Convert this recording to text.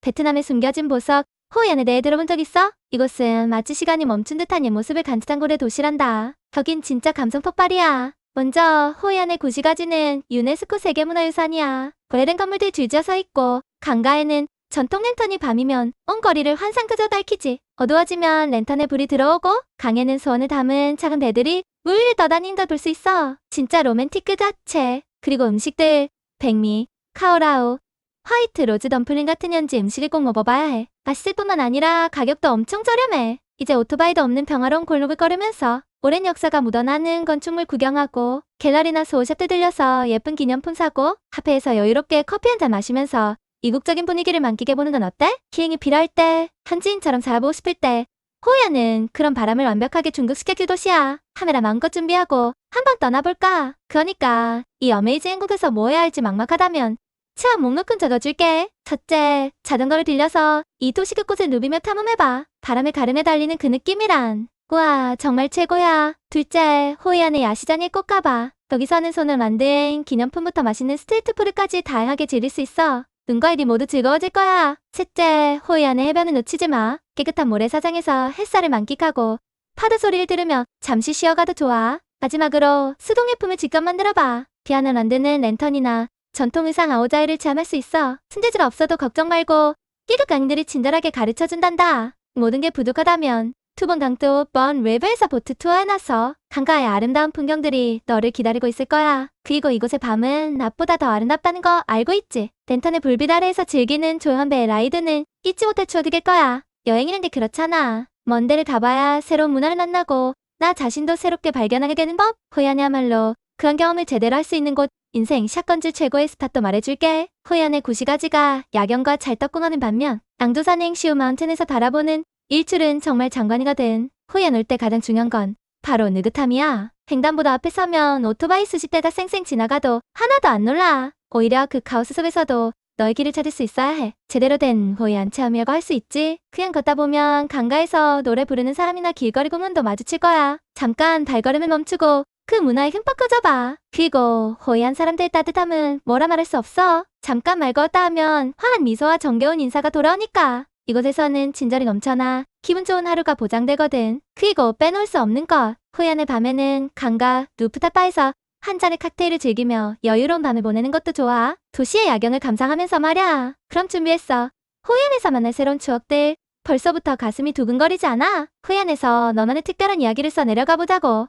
베트남에 숨겨진 보석 호이안에 대해 들어본 적 있어? 이곳은 마치 시간이 멈춘 듯한 옛 모습을 간직한 고래 도시란다. 여긴 진짜 감성 폭발이야. 먼저 호이안의 구시가지는 유네스코 세계문화유산이야. 오래된 건물들이 줄지어 서 있고 강가에는 전통 랜턴이 밤이면 온 거리를 환상 그저 밝히지. 어두워지면 랜턴에 불이 들어오고 강에는 소원을 담은 작은 배들이 물 위를 걸볼수 있어. 진짜 로맨틱 그 자체. 그리고 음식들 백미, 카오라우, 화이트 로즈 덤플링 같은 현지 음식을 꼭 먹어봐야 해. 맛있을 뿐만 아니라 가격도 엄청 저렴해. 이제 오토바이도 없는 평화로운 골목을 걸으면서 오랜 역사가 묻어나는 건축물 구경하고 갤러리나 소샵들 들려서 예쁜 기념품 사고 카페에서 여유롭게 커피 한 잔 마시면서 이국적인 분위기를 만끽해보는 건 어때? 기행이 필요할 때, 현지인처럼 살아보고 싶을 때 호야는 그런 바람을 완벽하게 중극시켜줄 도시야. 카메라 마음껏 준비하고 한방 떠나볼까? 그러니까 이 어메이징 한국에서 뭐 해야 할지 막막하다면 체험 목록은 적어줄게. 첫째, 자전거를 빌려서 이 도시 곳곳을 누비며 탐험해봐. 바람에 가름에 달리는 그 느낌이란. 우와, 정말 최고야. 둘째, 호이안의 야시장에 꼭 가봐. 여기서는 손을 만든 기념품부터 맛있는 스트리트푸드까지 다양하게 즐길 수 있어. 눈과 입이 모두 즐거워질 거야. 셋째, 호이안의 해변을 놓치지 마. 깨끗한 모래사장에서 햇살을 만끽하고 파도 소리를 들으며 잠시 쉬어가도 좋아. 마지막으로 수동예품을 직접 만들어봐. 피아노 만드는 랜턴이나 전통 의상 아오자이를 체험할 수 있어. 손재주가 없어도 걱정 말고 끼그 강들이 친절하게 가르쳐준단다. 모든 게 부족하다면 투번 강도 번 웨브에서 보트 투어 해놨어. 강가의 아름다운 풍경들이 너를 기다리고 있을 거야. 그리고 이곳의 밤은 낮보다 더 아름답다는 거 알고 있지? 랜턴의 불빛 아래에서 즐기는 조용한 배의 라이드는 잊지 못할 추억이 될 거야. 여행이란 게 그렇잖아. 먼 데를 가봐야 새로운 문화를 만나고 나 자신도 새롭게 발견하게 되는 법. 호얀이야말로 그런 경험을 제대로 할 수 있는 곳. 인생 샷건즈 최고의 스팟도 말해줄게. 호얀의 구시가지가 야경과 찰떡궁하는 반면 낭도산 행 시우 마운틴에서 바라보는 일출은 정말 장관이거든. 호얀 올때 가장 중요한 건 바로 느긋함이야. 횡단보도 앞에 서면 오토바이 수십 대가 쌩쌩 지나가도 하나도 안 놀라. 오히려 그 카오스 속에서도 너의 길을 찾을 수 있어야 해. 제대로 된 호이안 체험이라고 할 수 있지. 그냥 걷다 보면 강가에서 노래 부르는 사람이나 길거리 공원도 마주칠 거야. 잠깐 발걸음을 멈추고 그 문화에 흠뻑 꺼져봐. 그리고 호이안 사람들의 따뜻함은 뭐라 말할 수 없어. 잠깐 말 걸었다 하면 환한 미소와 정겨운 인사가 돌아오니까. 이곳에서는 친절이 넘쳐나 기분 좋은 하루가 보장되거든. 그리고 빼놓을 수 없는 것. 호이안의 밤에는 강가 루프탑바에서 한 잔의 칵테일을 즐기며 여유로운 밤을 보내는 것도 좋아. 도시의 야경을 감상하면서 말야. 그럼 준비했어. 호이안에서 만날 새로운 추억들. 벌써부터 가슴이 두근거리지 않아? 호이안에서 너만의 특별한 이야기를 써 내려가 보자고.